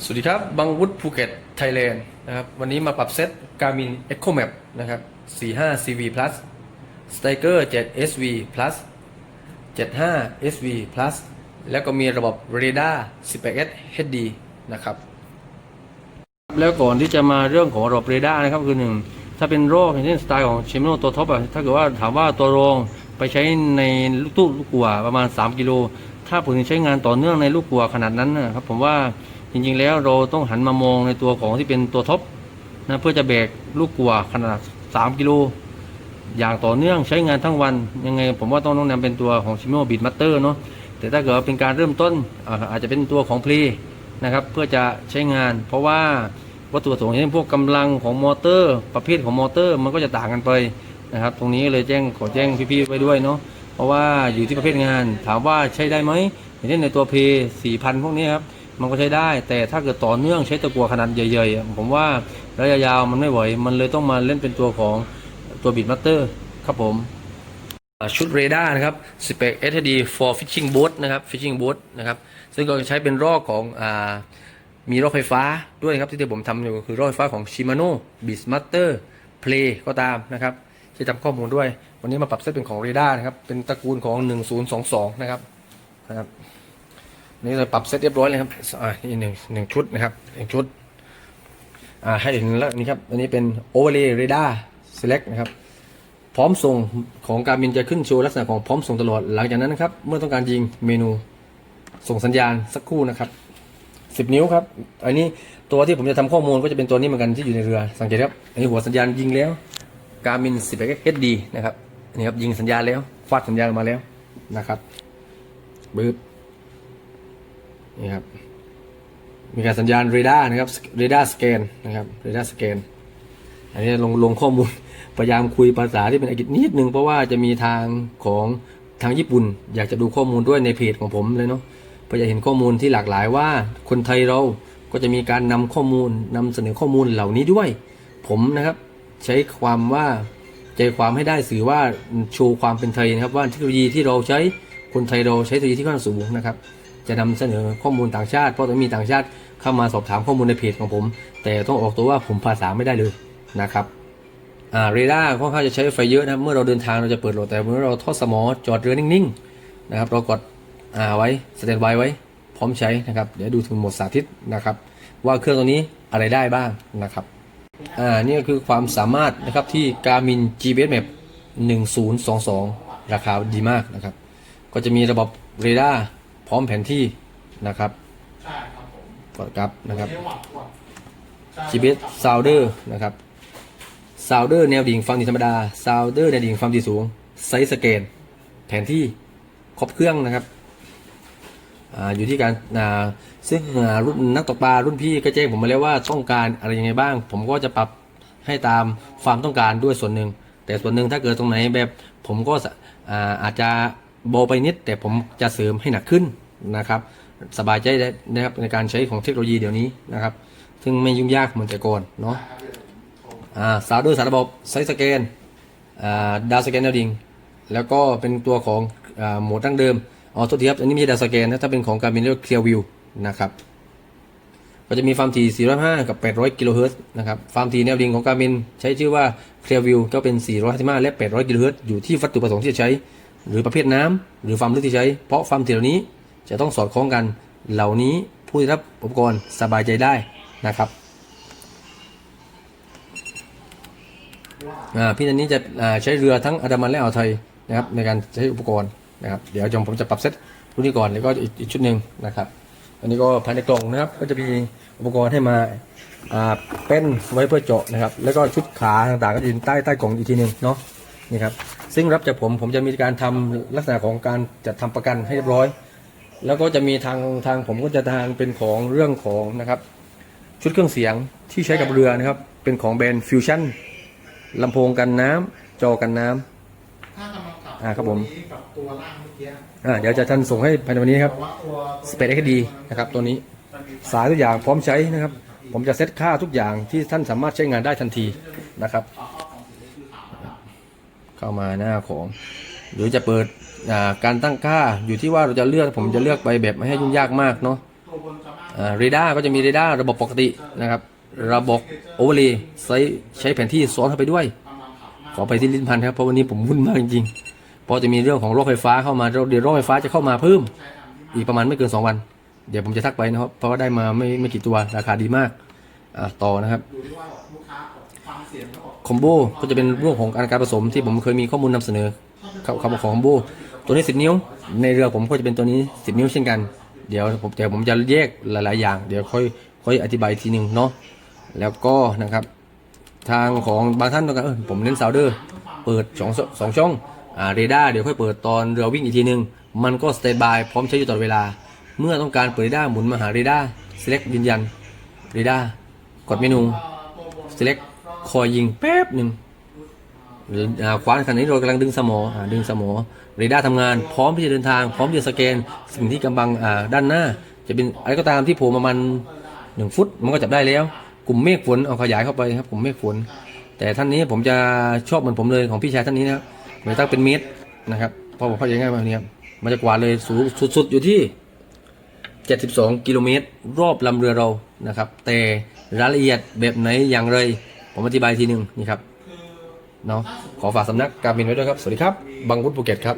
สวัสดีครับ บังวุฒิภูเก็ตไทยแลนด์นะครับ วันนี้มาปรับเซต Garmin Echo Map นะครับ 45 CV Plus Stiker 7 SV Plus 75 SV Plus แล้วก็มีระบบ Radar 18S HD นะครับ แล้วก่อนที่จะมาเรื่องของระบบเรดาร์นะครับคือหนึ่งถ้าเป็นโรคอย่างเช่นสไตล์ของเชมิโนตัวท็อปอะถ้าเกิดว่าถามว่าตัวรองไปใช้ในลูกตู้ลูกกัวประมาณ 3 กิโล ถ้าผมใช้งานต่อเนื่องในลูกกัวขนาดนั้นนะครับผมว่า จริงๆแล้วเราต้องหันมามองในตัวของที่เป็นตัวท็อปนะเพื่อจะแบกลูกกัวขนาด 3 กิโลอย่างต่อเนื่องใช้งานทั้งวันยังไง ผมว่าต้องต้องนำเป็นตัวของชิมิโนบิดมัตเตอร์เนาะแต่ถ้าเกิดเป็นการเริ่มต้นอาจจะเป็นตัวของพลีนะครับเพื่อจะใช้งาน เพราะว่าวัตถุประสงค์เช่นพวกกำลังของมอเตอร์ ประเภทของมอเตอร์ มันก็จะต่างกันไปนะครับ ตรงนี้เลยแจ้งขอแจ้งพี่ๆไว้ด้วยเนาะเพราะว่าอยู่ที่ประเภทงานถามว่าใช้ได้ไหมอย่างเช่นในตัวเพย์สี่พันพวกนี้ครับ มันก็ใช้ได้ แต่ถ้าเกิดต่อเนื่องใช้ตะกัวขนาดใหญ่ๆผมว่าระยะยาวมันไม่ไหว มันเลยต้องมาเล่นเป็นตัวของตัวบิดมัตเตอร์ครับผมชุดเรดาร์นะครับ Spec SD for fishing boat นะครับ fishing boat นะครับ ซึ่งก็จะใช้เป็นรอกของอมีรอกไฟฟ้าด้วยครับ ที่ผมทำอยู่คือรอกไฟฟ้าของ Shimano Beastmaster Play ก็ตามนะครับที่ทำข้อมูลด้วย วันนี้มาปรับเซตเป็นของเรดาร์นะครับ เป็นตระกูลของ 1022 นะครับนะครับ นี่เราปรับเซตเรียบร้อยเลยครับอ่านี่หนึ่งหนึ่งชุดนะครับหนึ่งชุดอ่าให้เห็นแล้วนี่ครับอันนี้เป็น Overlay Radar Select นะครับพร้อมส่งของการบินจะขึ้นโชว์ลักษณะของพร้อมส่งตลอดหลังจากนั้นนะครับ เมื่อต้องการยิงเมนูส่งสัญญาณสักครู่นะครับ10นิ้วครับ อันนี้ตัวที่ผมจะทำข้อมูลก็จะเป็นตัวนี้เหมือนกันที่อยู่ในเรือ สังเกตครับอันนี้หัวสัญญาณยิงแล้ว การบิน10 HD นะครับนี่ครับยิงสัญญาณแล้วฟาดสัญญาณมาแล้วนะครับบึ๊บ นี่ครับ มีการสัญญาณเรดาร์นะครับเรดาร์สแกนนะครับเรดาร์สแกนอันนี้ลงลงข้อมูลพยายามคุยภาษาที่เป็นอังกฤษนิดนึงเพราะว่าจะมีทางของทางญี่ปุ่น อยากจะดูข้อมูลด้วยในเพจของผมเลยเนาะเพื่อจะเห็นข้อมูลที่หลากหลายว่าคนไทยเราก็จะมีการนำข้อมูลนำเสนอข้อมูลเหล่านี้ด้วย ผมนะครับ ใช้ความว่าใจความให้ได้สื่อว่าโชว์ความเป็นไทยนะครับ ว่าเทคโนโลยีที่เราใช้คนไทยเราใช้เทคโนโลยีที่ค่อนข้างสูงนะครับ จะนำเสนอข้อมูลต่างชาติ เพราะต้องมีต่างชาติเข้ามาสอบถามข้อมูลในเพจของผม แต่ต้องออกตัวว่าผมภาษาไม่ได้เลยนะครับอ่าเรดาร์ค่อนข้างจะใช้ไฟเยอะนะเมื่อเราเดินทางเราจะเปิดโหลดแต่เมื่อเราทอดสมอจอดเรือนิ่งๆนะครับเรากดอ่าไว้สแตนบายไว้ พร้อมใช้นะครับเดี๋ยวดูถึงหมดสาธิตนะครับ ว่าเครื่องตัวนี้อะไรได้บ้างนะครับอ่านี่ก็คือความสามารถนะครับที่ Garmin GPS Map 1022 ราคาดีมากนะครับ ก็จะมีระบบเรดาร์ ร้อมแผนที่นะครับใช่ครับผมกดกลับนะครับเรียกว่าหวัดใช่ GPS Sounder นะครับ Sounder แนวดิ่งฟังดีธรรมดา Sounder แนวดิ่งฟังดีสูงไซส์สแกนแผนที่ครบเครื่องนะครับอาอยู่ที่การอ่าซึ่งอ่ารุ่นนักตกปลารุ่นพี่ก็แจ้งผมมาแล้วว่าต้องการอะไรยังไงบ้าง ผมก็จะปรับให้ตามความต้องการด้วยส่วนหนึ่ง แต่ส่วนหนึ่งถ้าเกิดตรงไหนแบบผมก็สะอ่าอาจจะโบไปนิด แต่ผมจะเสริมให้หนักขึ้น นะครับ สบายใจได้นะครับในการใช้ของเทคโนโลยีเดี๋ยวนี้นะครับ ซึ่งไม่ยุ่งยากเหมือนแต่ก่อนเนาะอ่าสาวด้วยสารระบบไซส์สแกนอ่าดาวสแกนแนวดิงแล้วก็เป็นตัวของอ่าโหมดดั้งเดิมอ๋อโทษทีครับอันนี้ไม่ใช่ดาวสแกนนะถ้าเป็นของการบินเรียกว่าเคลียร์วิวนะครับก็จะมีความถี่ 405 กับ 800 กิโลเฮิรตซ์นะครับ ความถี่แนวดิ่งของการบินใช้ชื่อว่า Clearview ก็เป็น 455 และ 800 กิโลเฮิรตซ์อยู่ที่วัตถุประสงค์ที่จะใช้ หรือประเภทน้ำหรือความลึกที่ใช้ เพราะความถี่เหล่านี้ จะต้องสอดคล้องกัน เหล่านี้ผู้ได้รับอุปกรณ์สบายใจได้นะครับพี่นันนี้จะใช้เรือทั้งอันดามันและอ่าวไทยนะครับในการใช้อุปกรณ์นะครับ เดี๋ยวจงผมจะปรับเซตรุ่นนี้ก่อนแล้วก็อีกชุดหนึ่งนะครับ อันนี้ก็ภายในกล่องนะครับ ก็จะมีอุปกรณ์ให้มาเป็นไว้เพื่อเจาะนะครับ แล้วก็ชุดขาต่างๆก็อยู่ใต้ใต้กล่องอีกทีหนึ่งเนาะนี่ครับซึ่งรับจากผมผมจะมีการทำลักษณะของการจัดทำประกันให้เรียบร้อย แล้วก็จะมีทางทางผมก็จะทางเป็นของเรื่องของนะครับ ชุดเครื่องเสียงที่ใช้กับเรือนะครับ เป็นของแบรนด์ฟิวชั่นลำโพงกันน้ำจอกันน้ำ ถ้าจะมากับอ่าครับผม ตัวนี้กับตัวล่างเมื่อกี้อ่าเดี๋ยวจะท่านส่งให้ภายในวันนี้ครับแต่ว่าตัวสเปซเอ็กดีนะครับตัวนี้สายทุกอย่างพร้อมใช้นะครับ ผมจะเซตค่าทุกอย่างที่ท่านสามารถใช้งานได้ทันทีนะครับ เข้ามาหน้าของ หรือจะเปิดอ่าการตั้งค่าอยู่ที่ว่าเราจะเลือกผมจะเลือกไปแบบไม่ให้ยุ่งยากมากเนาะตัวบนจะมากเรดาร์ก็จะมีเรดาร์ระบบปกตินะครับ ระบบโอเวอร์เลย์ใช้ใช้แผนที่ซ้อนเข้าไปด้วย ขอไปที่ลิ้นพันครับเพราะวันนี้ผมวุ่นมากจริงๆเพราะจะมีเรื่องของรถไฟฟ้าเข้ามาเดี๋ยวรถไฟฟ้าจะเข้ามาเพิ่ม อีกประมาณไม่เกิน 2 วัน เดี๋ยวผมจะทักไปนะครับเพราะว่าได้มาไม่ไม่กี่ตัวราคาดีมากอะต่อนะครับดูที่ว่าลูกค้าฟังเสียงแล้วบอกคอมโบก็จะเป็นเรื่องของการการผสมที่ผมเคยมีข้อมูลนำเสนอ คำคำของคอมโบตัวนี้ 10 นิ้ว ในเรือผมก็จะเป็นตัวนี้ 10 นิ้วเช่นกัน เดี๋ยวผมแต่ผมจะแยกหลาย ๆ อย่าง เดี๋ยวค่อยค่อยอธิบายทีหนึ่งเนาะ แล้วก็นะครับ ทางของบางท่านต้องการเออผมเน้นซาวเดอร์เปิดสองสองช่องอ่าเรดาร์เดี๋ยวค่อยเปิดตอนเรือวิ่งอีกทีหนึ่งมันก็สเต n บายพร้อมใช้อยู่ตลอดเวลา เมื่อต้องการเปิดเรดาร์หมุนมาหาเรดาร์ select ยืนยันเรดาร์กดเมนู select คอยยิงแป๊บหนึ่ง หรืออ่าคว้านขณะนี้เรากำลังดึงสมอดึงสมอเรดาร์ทำงาน พร้อมที่จะเดินทาง พร้อมที่จะสแกน สิ่งที่กำบังด้านหน้า จะเป็นอะไรก็ตามที่โผล่มามันหนึ่งฟุต มันก็จับได้แล้ว กลุ่มเมฆฝนเอาขยายเข้าไปครับกลุ่มเมฆฝน แต่ท่านนี้ผมจะชอบเหมือนผมเลยของพี่ชายท่านนี้นะครับมันตั้งเป็นเมตรนะครับเพราะผมเข้าใจง่ายมาเนี่ยครับมันจะกวาดเลยสูงสุด ๆ อยู่ที่ 72 กิโลเมตร รอบลำเรือเรานะครับ แต่รายละเอียดแบบไหนอย่างไร ผมอธิบายทีหนึ่งนี่ครับ เนาะขอฝากสำนักการบินไว้ด้วยครับ สวัสดีครับ บังวุฒิภูเก็ตครับ